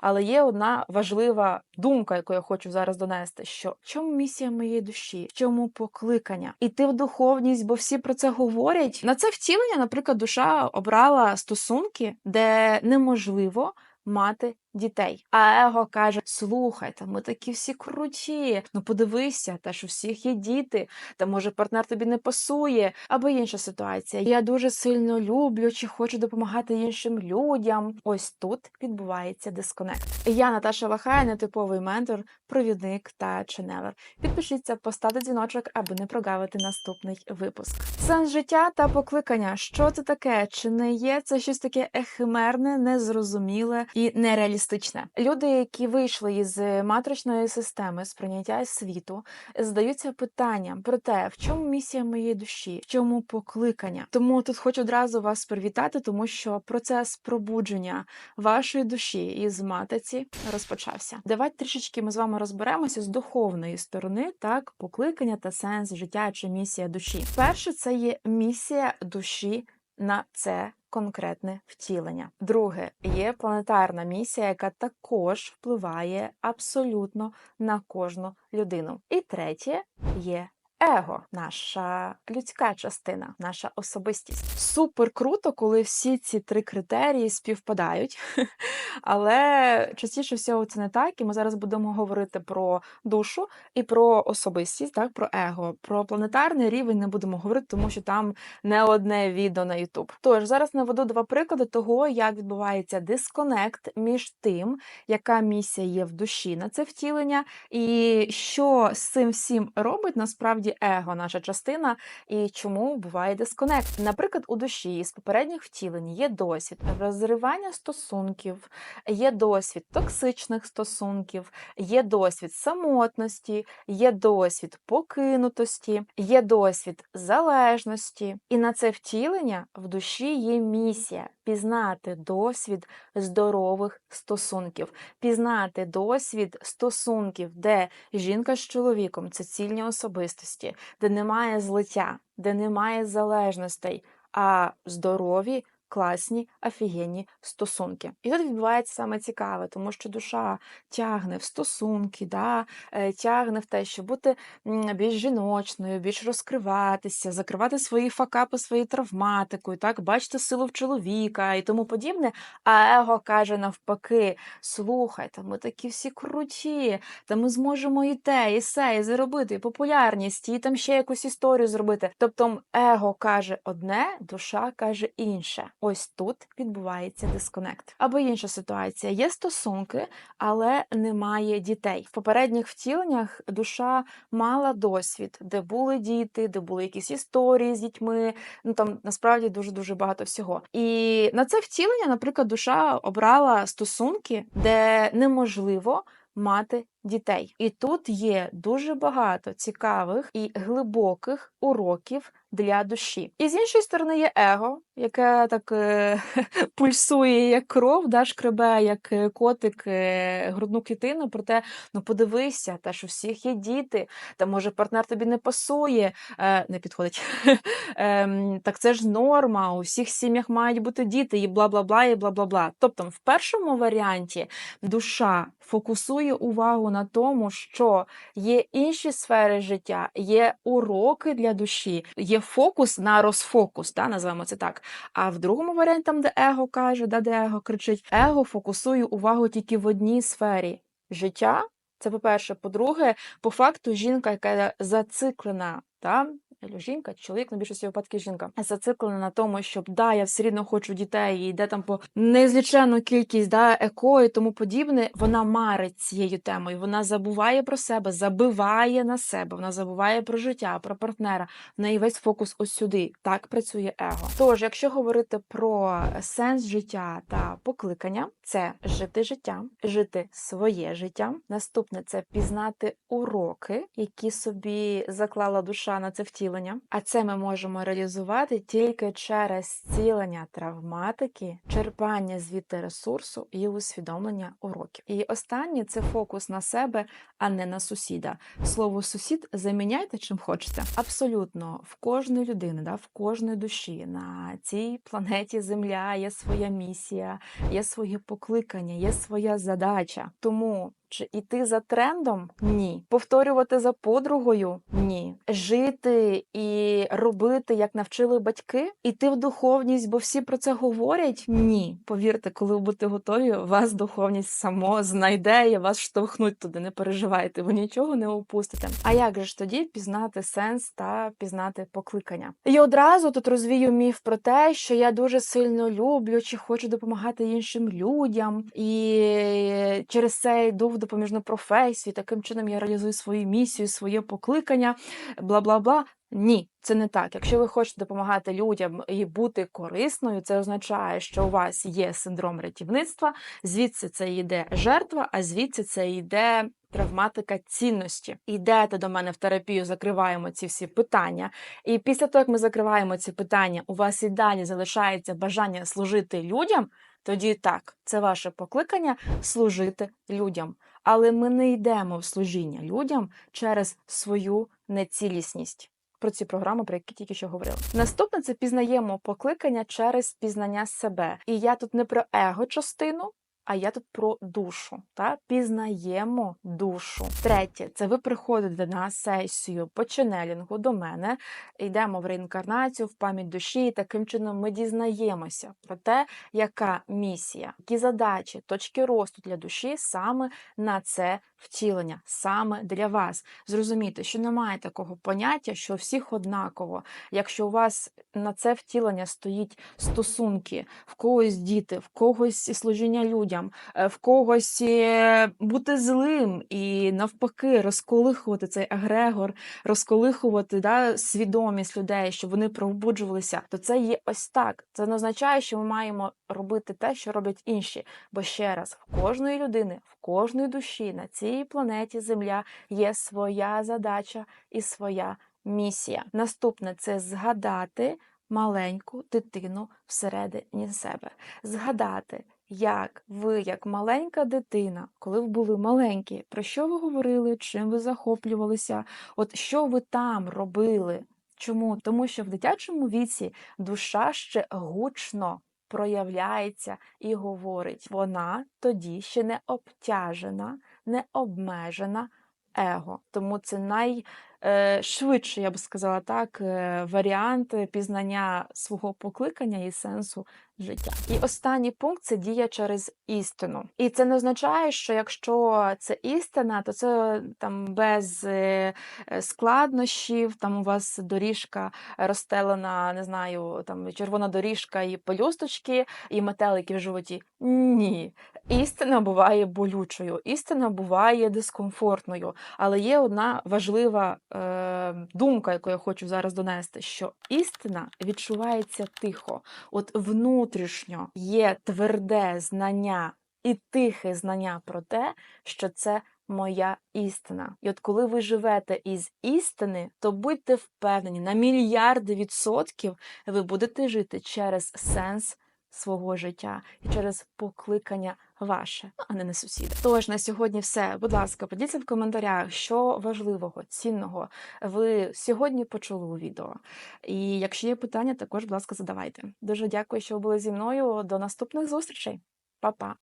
Але є одна важлива думка, яку я хочу зараз донести: що в чому місія моєї душі, в чому покликання? Іти в духовність, бо всі про це говорять. На це втілення, наприклад, душа обрала стосунки, де неможливо мати дітей. А его каже: слухайте, ми такі всі круті. Ну подивися, та що у всіх є діти, та може партнер тобі не пасує, або інша ситуація. Я дуже сильно люблю чи хочу допомагати іншим людям. Ось тут відбувається дисконект. Я Наташа Лахай, нетиповий ментор, провідник та ченелер. Підпишіться, поставте дзвіночок, аби не прогавити наступний випуск. Сенс життя та покликання. Що це таке? Чи не є це щось таке ехимерне, незрозуміле і нереалістичне? Люди, які вийшли із матричної системи сприйняття світу, задаються питанням про те, в чому місія моєї душі, в чому покликання. Тому тут хочу одразу вас привітати, тому що процес пробудження вашої душі із матиці розпочався. Давайте трішечки ми з вами розберемося з духовної сторони, так, покликання та сенс життя чи місія душі. Перше, це є місія душі на це конкретне втілення. Друге, є планетарна місія, яка також впливає абсолютно на кожну людину. І третє є. Его, наша людська частина, наша особистість. Супер круто, коли всі ці три критерії співпадають. Але частіше всього це не так. І ми зараз будемо говорити про душу і про особистість, так, про его. Про планетарний рівень не будемо говорити, тому що там не одне відео на YouTube. Тож зараз наведу два приклади того, як відбувається дисконект між тим, яка місія є в душі на це втілення, і що з цим всім робить насправді его, наша частина, і чому буває дисконект. Наприклад, у душі з попередніх втілень є досвід розривання стосунків, є досвід токсичних стосунків, є досвід самотності, є досвід покинутості, є досвід залежності. І на це втілення в душі є місія пізнати досвід здорових стосунків, пізнати досвід стосунків, де жінка з чоловіком це цільні особистості, де немає злиття, де немає залежностей, а здорові. Класні, офігенні стосунки. І тут відбувається саме цікаве, тому що душа тягне в стосунки, да, е, тягне в те, щоб бути більш жіночною, більш розкриватися, закривати свої факапи своєю травматикою, так, бачити силу в чоловіка і тому подібне. А его каже навпаки: слухайте, ми такі всі круті, та ми зможемо і те, і се, і заробити, і популярність, і там ще якусь історію зробити. Тобто его каже одне, душа каже інше. Ось тут відбувається дисконект. Або інша ситуація: є стосунки, але немає дітей. В попередніх втіленнях душа мала досвід, де були діти, де були якісь історії з дітьми. Ну там насправді дуже дуже багато всього. І на це втілення, наприклад, душа обрала стосунки, де неможливо мати дітей. І тут є дуже багато цікавих і глибоких уроків для душі. І з іншої сторони є его, яке так е, пульсує як кров, да, шкребе, як е, котик е, грудну клітину. Проте, ну подивися, та що всіх є діти, та може партнер тобі не пасує, е, не підходить. Ем, так це ж норма, у всіх сім'ях мають бути діти, і бла бла бла, і бла бла бла. Тобто, в першому варіанті душа фокусує увагу на тому, що є інші сфери життя, є уроки для душі, є фокус на розфокус, да, називаємо це так. А в другому варіанті, там, де его каже, да, де его кричить, его фокусує увагу тільки в одній сфері життя. Це по-перше, по-друге, по факту жінка, яка зациклена, та, жінка, чоловік, на більшості випадків жінка, зациклена на тому, щоб да, я все рівно хочу дітей, і йде там по незлічену кількість да, еко і тому подібне. Вона марить цією темою. Вона забуває про себе, забиває на себе, вона забуває про життя, про партнера. В неї весь фокус ось сюди. Так працює его. Тож, якщо говорити про сенс життя та покликання, це жити життя, жити своє життя. Наступне це пізнати уроки, які собі заклала душа на це втілення. Втілення, а це ми можемо реалізувати тільки через зцілення травматики, черпання звідти ресурсу і усвідомлення уроків. І останнє це фокус на себе, а не на сусіда. Слово сусід заміняйте чим хочете. Абсолютно в кожної людини, да, в кожної душі на цій планеті Земля є своя місія, є своє покликання, є своя задача. Тому чи іти за трендом? Ні. Повторювати за подругою? Ні. Жити і робити, як навчили батьки? Іти в духовність, бо всі про це говорять? Ні. Повірте, коли ви будете готові, вас духовність само знайде і вас штовхнуть туди. Не переживайте, ви нічого не упустите. А як же ж тоді пізнати сенс та пізнати покликання? І одразу тут розвію міф про те, що я дуже сильно люблю чи хочу допомагати іншим людям, і через це йду в допоміжну професію. Таким чином я реалізую свою місію, своє покликання, бла бла бла. Ні, це не так. Якщо ви хочете допомагати людям і бути корисною, це означає, що у вас є синдром рятівництва, звідси це йде жертва, а звідси це йде травматика цінності. Йдете до мене в терапію, закриваємо ці всі питання. І після того, як ми закриваємо ці питання, у вас і далі залишається бажання служити людям. Тоді так, це ваше покликання служити людям. Але ми не йдемо в служіння людям через свою нецілісність. Про ці програми, про які тільки що говорила. Наступне це пізнаємо покликання через пізнання себе. І я тут не про его частину. А я тут про душу, та пізнаємо душу. Третє, це ви приходите на сесію по ченелінгу до мене, йдемо в реінкарнацію, в пам'ять душі, і таким чином ми дізнаємося про те, яка місія, які задачі, точки росту для душі саме на це втілення, саме для вас. Зрозумійте, що немає такого поняття, що всіх однаково. Якщо у вас на це втілення стоїть стосунки, в когось діти, в когось служіння людям, е, в когось е, бути злим і навпаки розколихувати цей агрегор, розколихувати да, свідомість людей, щоб вони пробуджувалися, то це є ось так. Це не означає, що ми маємо робити те, що роблять інші. Бо ще раз, в кожної людини, в кожної душі на цій планеті Земля є своя задача і своя місія. Наступне це згадати маленьку дитину всередині себе. Згадати, як ви, як маленька дитина, коли ви були маленькі, про що ви говорили, чим ви захоплювалися, от що ви там робили? Чому? Тому що в дитячому віці душа ще гучно проявляється і говорить. Вона тоді ще не обтяжена, не обмежена его. Тому це найшвидше, я б сказала так, е, варіант пізнання свого покликання і сенсу життя. І останній пункт це дія через істину. І це не означає, що якщо це істина, то це там без е, складнощів, там у вас доріжка розстелена, не знаю, там червона доріжка і пелюсточки, і метелики в животі. Ні. Істина буває болючою, істина буває дискомфортною. Але є одна важлива думка, яку я хочу зараз донести: що істина відчувається тихо. От внутрішньо є тверде знання і тихе знання про те, що це моя істина. І от коли ви живете із істини, то будьте впевнені, на мільярди відсотків ви будете жити через сенс свого життя і через покликання ваше, а не на сусіда. Тож на сьогодні все. Будь ласка, поділіться в коментарях, що важливого, цінного ви сьогодні почули у відео. І якщо є питання, також, будь ласка, задавайте. Дуже дякую, що ви були зі мною. До наступних зустрічей. Па-па!